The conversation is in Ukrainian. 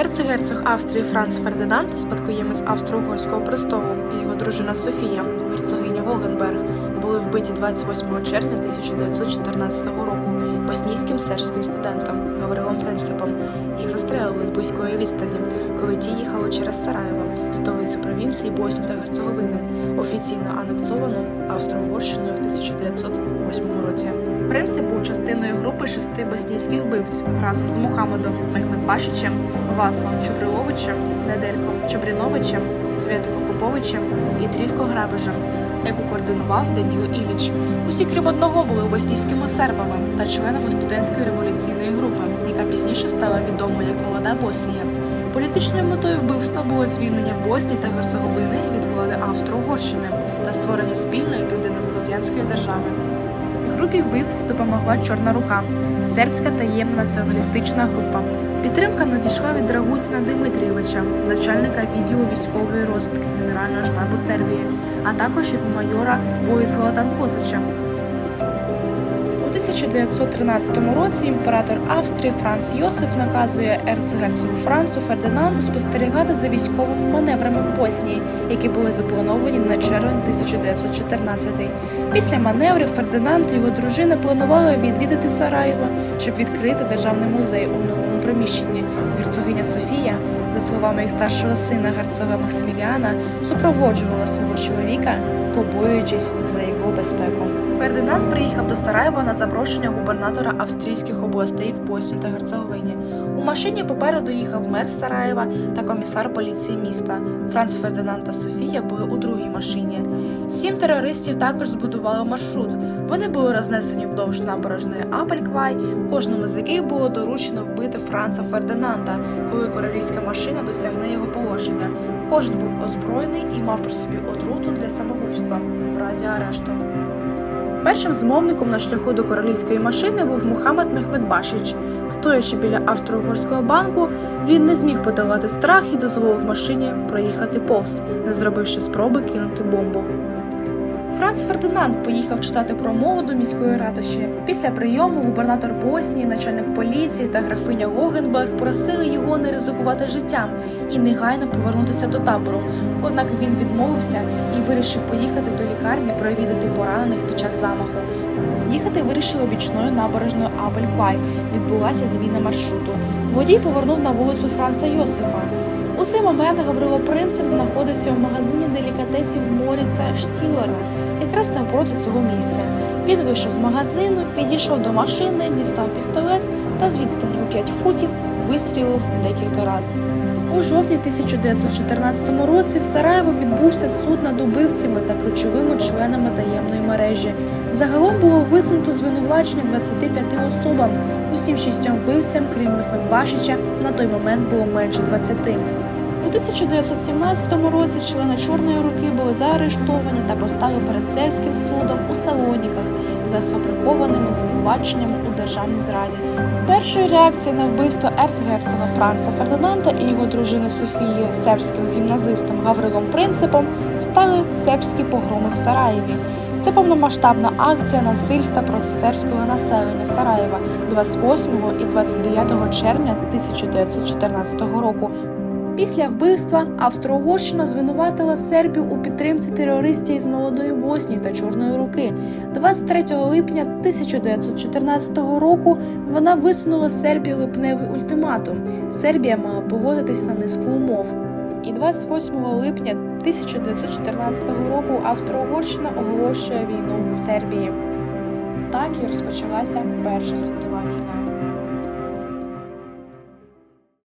Ерцгерцог Австрії Франц Фердинанд, спадкоємець австро-угорського престолу, і його дружина Софія, герцогиня Волгенберг, були вбиті 28 червня 1914 року боснійським сербським студентом Гаврилом Принципом. Їх застрелили з близької відстані, коли ті їхали через Сараєво, столицю провінції Боснії та Герцеговини, офіційно анексовану Австро-Угорщиною в 1908 році. Принцип був частиною групи шести боснійських вбивць разом з Мухаммедом Мехмедбашичем, Васом Чубриловичем, Недельком Чабріновичем, Цвєтко Поповичем і Трівко Грабежем, яку координував Даніло Іліч. Усі крім одного були боснійськими сербами та членами студентської революційної групи, яка пізніше стала відомою як Молода Боснія. Політичною метою вбивства було звільнення Боснії та Герцеговини від влади Австро-Угорщини та створення спільної південно-слов'янської держави. Групі вбивць допомогла Чорна рука, сербська таємна націоналістична група. Підтримка надійшла від Драгутіна Дмитрійовича, начальника відділу військової розвідки Генерального штабу Сербії, а також від майора Боїслава Танкосича. У 1913 році імператор Австрії Франц Йосиф наказує ерцгерцогу Францу Фердинанду спостерігати за військовими маневрами в Боснії, які були заплановані на червень 1914. Після маневрів Фердинанд та його дружина планували відвідати Сараєво, щоб відкрити державний музей у новому приміщенні. Герцогиня Софія, за словами їх старшого сина герцога Максиміліана, супроводжувала свого чоловіка, побоюючись за його безпеку. Фердинанд приїхав до Сараєва на запрошення губернатора австрійських областей в Боснії та Герцеговині. У машині попереду їхав мер Сараєва та комісар поліції міста. Франц Фердинанд та Софія були у другій машині. Сім терористів також збудували маршрут. Вони були рознесені вдовж набережної Апельквай, кожному з яких було доручено вбити Франца Фердинанда, коли королівська машина досягне його положення. Кожен був озброєний і мав при собі отруту для самогубства в разі арешту. Першим змовником на шляху до королівської машини був Мухаммед Мехмедбашич. Стоячи біля австро-угорського банку, він не зміг подолати страх і дозволив машині проїхати повз, не зробивши спроби кинути бомбу. Франц Фердинанд поїхав читати промову до міської ратуші. Після прийому губернатор Боснії, начальник поліції та графиня Гогенберг просили його не ризикувати життям і негайно повернутися до табору. Однак він відмовився і вирішив поїхати до лікарні провідати поранених під час замаху. Їхати вирішили бічною набережною Абель-Квай. Відбулася зміна маршруту. Водій повернув на вулицю Франца Йосифа. У цей момент Гаврило Принцип знаходився в магазині делікатесів Моріца Штілера, якраз навпроти цього місця. Він вийшов з магазину, підійшов до машини, дістав пістолет та з відстані у 5 футів вистрілив декілька разів. У жовтні 1914 році в Сараєво відбувся суд над убивцями та ключовими членами таємної мережі. Загалом було висунуто звинувачення 25 особам. Усім шістьом вбивцям, крім Мехмедбашича, на той момент було менше 20. У 1917 році члени Чорної руки були заарештовані та постали перед царським судом у Салоніках за сфабрикованими звинуваченнями у державній зраді. Першою реакцією на вбивство ерцгерцога Франца Фердинанда і його дружини Софії сербським гімназистом Гаврилом Принципом стали сербські погроми в Сараєві. Це повномасштабна акція насильства проти сербського населення Сараєва 28 і 29 червня 1914 року. Після вбивства Австро-Угорщина звинуватила Сербію у підтримці терористів з молодої Боснії та Чорної руки. 23 липня 1914 року вона висунула Сербії липневий ультиматум. Сербія мала погодитись на низку умов. І 28 липня 1914 року Австро-Угорщина оголошує війну Сербії. Так і розпочалася Перша світова війна.